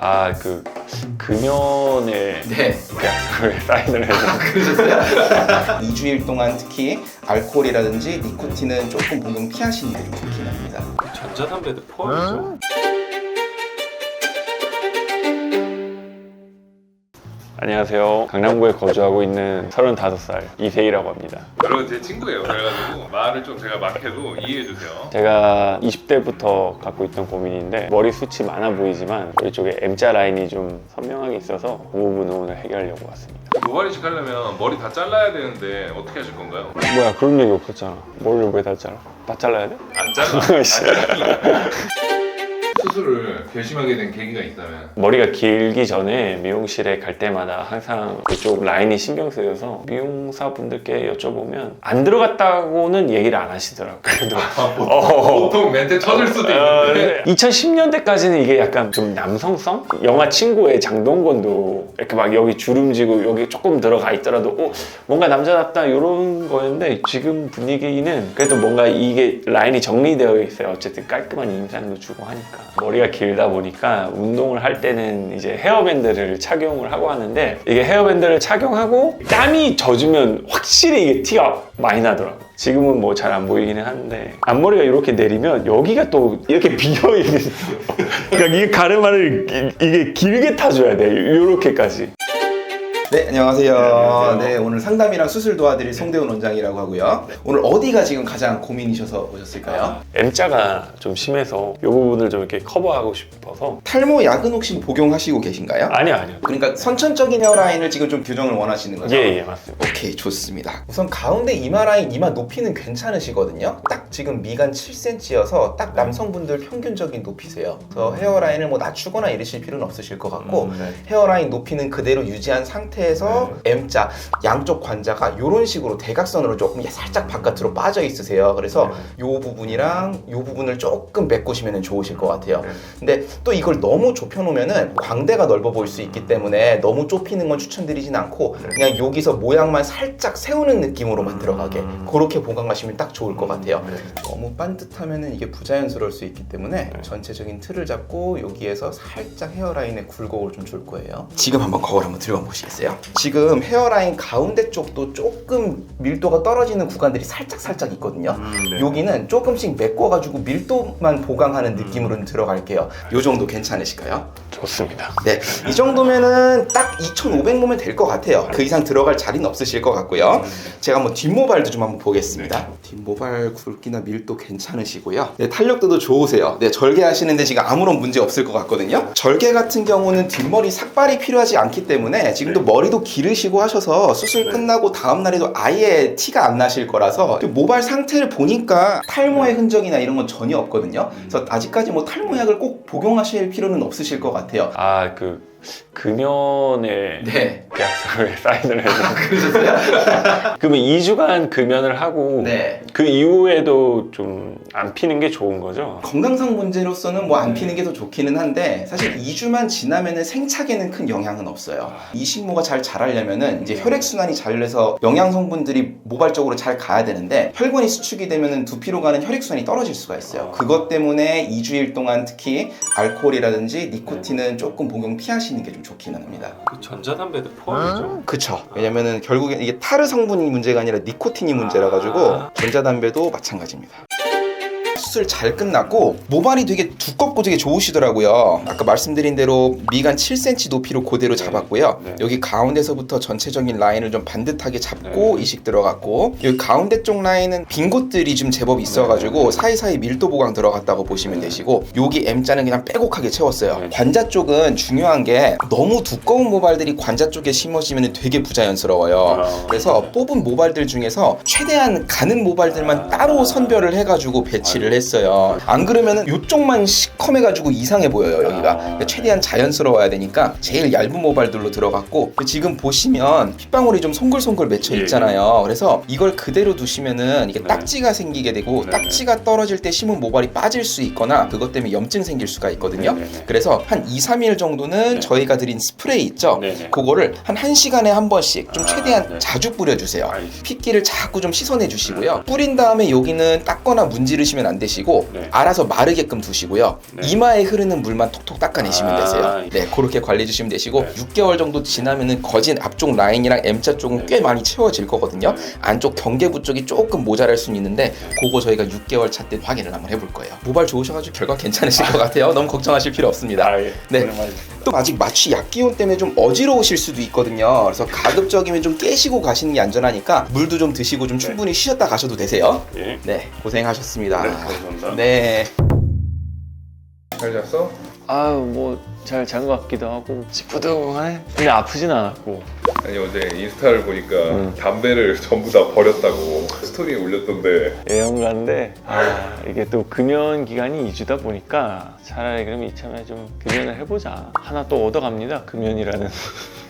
아 그 금연에 네. 약속을 사인을 해서 그러셨어요? 2주일 동안 특히 알코올이라든지 니코틴은 조금 복용 피하시는 게 좀 좋긴 합니다. 전자담배도 포함이죠. 안녕하세요. 강남구에 거주하고 있는 35살 이세희라고 합니다. 여러분 제 친구예요. 그래가지고 말을 좀 제가 막 해도 이해해 주세요. 제가 20대부터 갖고 있던 고민인데 머리 숱이 많아 보이지만 이쪽에 M자 라인이 좀 선명하게 있어서 그 부분을 오늘 해결하려고 왔습니다. 모발이식 하려면 머리 다 잘라야 되는데 어떻게 하실 건가요? 뭐야 그런 얘기 없었잖아. 머리를 왜 다 잘라? 다 잘라야 돼? 안 잘라. 씨. 수술을 결심하게 된 계기가 있다면 머리가 길기 전에 미용실에 갈 때마다 항상 그쪽 라인이 신경 쓰여서 미용사 분들께 여쭤보면 안 들어갔다고는 얘기를 안 하시더라고요. 그래도 어. 보통 멘트 쳐줄 수도 어, 있는데 2010년대까지는 이게 약간 좀 남성성? 영화 친구의 장동건도 이렇게 막 여기 주름지고 여기 조금 들어가 있더라도 어, 뭔가 남자답다 이런 거였는데 지금 분위기는 그래도 뭔가 이게 라인이 정리되어 있어요. 어쨌든 깔끔한 인상도 주고 하니까 머리가 길다 보니까 운동을 할 때는 이제 헤어밴드를 착용을 하고 하는데 이게 헤어밴드를 착용하고 땀이 젖으면 확실히 이게 티가 많이 나더라고요. 지금은 뭐 잘 안 보이기는 하는데 앞머리가 이렇게 내리면 여기가 또 이렇게 비어 있는 그러니까 이 가르마를 이- 이게 길게 타줘야 돼 이렇게까지 네, 안녕하세요. 안녕하세요. 네, 오늘 상담이랑 수술 도와드릴 송대훈 원장이라고 하고요. 오늘 어디가 지금 가장 고민이셔서 오셨을까요? M자가 좀 심해서 이 부분을 좀 이렇게 커버하고 싶어서 탈모 약은 혹시 복용하시고 계신가요? 아니요 아니요 그러니까 선천적인 헤어라인을 지금 좀 교정을 원하시는 거죠? 예 예 맞습니다 오케이 좋습니다 우선 가운데 이마 라인 이마 높이는 괜찮으시거든요 딱 지금 미간 7cm여서 딱 남성분들 평균적인 높이세요 그래서 헤어라인을 뭐 낮추거나 이러실 필요는 없으실 것 같고 음, 네. 헤어라인 높이는 그대로 유지한 상태 에서 M자 양쪽 관자가 이런 식으로 대각선으로 조금 살짝 바깥으로 빠져 있으세요 그래서 네. 이 부분이랑 이 부분을 조금 메꾸시면 좋으실 것 같아요 네. 근데 또 이걸 너무 좁혀 놓으면은 광대가 넓어 보일 수 있기 때문에 너무 좁히는 건 추천드리진 않고 그냥 여기서 모양만 살짝 세우는 느낌으로만 들어가게 그렇게 보강하시면 딱 좋을 것 같아요. 너무 반듯하면은 이게 부자연스러울 수 있기 때문에 전체적인 틀을 잡고 여기에서 살짝 헤어라인에 굴곡을 좀 줄 거예요. 지금 한번 거울 한번 들어가 보시겠어요? 지금 헤어라인 가운데 쪽도 조금 밀도가 떨어지는 구간들이 살짝 살짝 있거든요. 여기는 조금씩 메꿔가지고 밀도만 보강하는 느낌으로 들어갈게요. 요 정도 괜찮으실까요? 좋습니다 네, 이 정도면은 딱 2,500 보면 될 것 같아요. 그 이상 들어갈 자리는 없으실 것 같고요. 제가 한번 뒷모발도 좀 한번 보겠습니다. 뒷모발 굵기나 밀도 괜찮으시고요. 네, 탄력도도 좋으세요. 네, 절개하시는데 지금 아무런 문제 없을 것 같거든요. 절개 같은 경우는 뒷머리 삭발이 필요하지 않기 때문에 지금도 머리 도 기르시고 하셔서 수술 끝나고 다음 날에도 아예 티가 안 나실 거라서 그 모발 상태를 보니까 탈모의 흔적이나 이런 건 전혀 없거든요. 그래서 아직까지 뭐 탈모약을 꼭 복용하실 필요는 없으실 것 같아요. 아 그 금연에 네. 약속을 사인을 해서 그러셨어요? 그러면 2주간 금연을 하고 네. 그 이후에도 좀 안 피는 게 좋은 거죠? 건강상 문제로서는 뭐 안 피는 게 더 좋기는 한데 사실 2주만 지나면은 생착에는 큰 영향은 없어요. 이 식모가 잘 자라려면은 이제 혈액 순환이 잘 돼서 영양 성분들이 모발적으로 잘 가야 되는데 혈관이 수축이 되면은 두피로 가는 혈액 순환이 떨어질 수가 있어요. 그것 때문에 2주일 동안 특히 알코올이라든지 니코틴은 조금 복용 피하시는 게 좀 좋기는 합니다. 그 전자담배도 포함이죠? 그쵸. 왜냐면은 결국엔 이게 타르 성분이 문제가 아니라 니코틴이 문제라 가지고 아. 전자담배도 마찬가지입니다. 수술 잘 끝났고 모발이 되게 두껍고 되게 좋으시더라고요. 아까 말씀드린 대로 미간 7cm 높이로 그대로 잡았고요. 네. 여기 가운데서부터 전체적인 라인을 좀 반듯하게 잡고 네. 이식 들어갔고 여기 가운데 쪽 라인은 빈 곳들이 좀 제법 있어가지고 네. 사이사이 밀도 보강 들어갔다고 보시면 되시고 여기 M자는 그냥 빼곡하게 채웠어요. 네. 관자 쪽은 중요한 게 너무 두꺼운 모발들이 관자 쪽에 심어지면 되게 부자연스러워요. 아. 그래서 뽑은 모발들 중에서 최대한 가는 모발들만 따로 선별을 해가지고 배치를 했어요. 안 그러면은 이쪽만 시커매가지고 이상해 보여요 여기가. 그러니까 최대한 자연스러워야 되니까 제일 얇은 모발들로 들어갔고 지금 보시면 핏방울이 좀 송글송글 맺혀 예. 있잖아요. 그래서 이걸 그대로 두시면은 이게 네. 딱지가 생기게 되고 네. 딱지가 떨어질 때 심은 모발이 빠질 수 있거나 그것 때문에 염증 생길 수가 있거든요. 네. 그래서 한 2, 3일 정도는 네. 저희가 드린 스프레이 있죠. 그거를 한 1시간에 한 번씩 좀 아, 최대한 네. 자주 뿌려주세요. 핏기를 자꾸 좀 씻어내 주시고요. 뿌린 다음에 여기는 닦거나 문지르시면 안안 되시고 네. 알아서 마르게끔 두시고요. 네. 이마에 흐르는 물만 톡톡 닦아내시면 아, 되세요. 네, 그렇게 관리해 주시면 되시고 네. 6개월 정도 지나면은 거진 앞쪽 라인이랑 M자 쪽은 꽤 많이 채워질 거거든요. 네. 안쪽 경계부 쪽이 조금 모자랄 수는 있는데 그거 저희가 6개월 차 때 확인을 한번 해볼 거예요. 모발 좋으셔가지고 결과 괜찮으실 것 같아요. 너무 걱정하실 필요 없습니다. 아, 예. 네. 오랜만이십니다. 또 아직 마취 약 기운 때문에 좀 어지러우실 수도 있거든요. 그래서 가급적이면 좀 깨시고 가시는 게 안전하니까 물도 좀 드시고 좀 충분히 쉬었다 가셔도 되세요. 예. 네, 고생하셨습니다. 네, 감사합니다. 네. 잘 잤어? 아유 뭐 잘 잔 것 같기도 하고. 찌뿌둥하네 근데 아프진 않았고. 아니 어제 인스타를 보니까 음. 담배를 전부 다 버렸다고 스토리에 올렸던데. 애연가인데 아 이게 또 금연 기간이 2주다 보니까 차라리 그럼 이참에 좀 금연을 해보자. 하나 또 얻어갑니다 금연이라는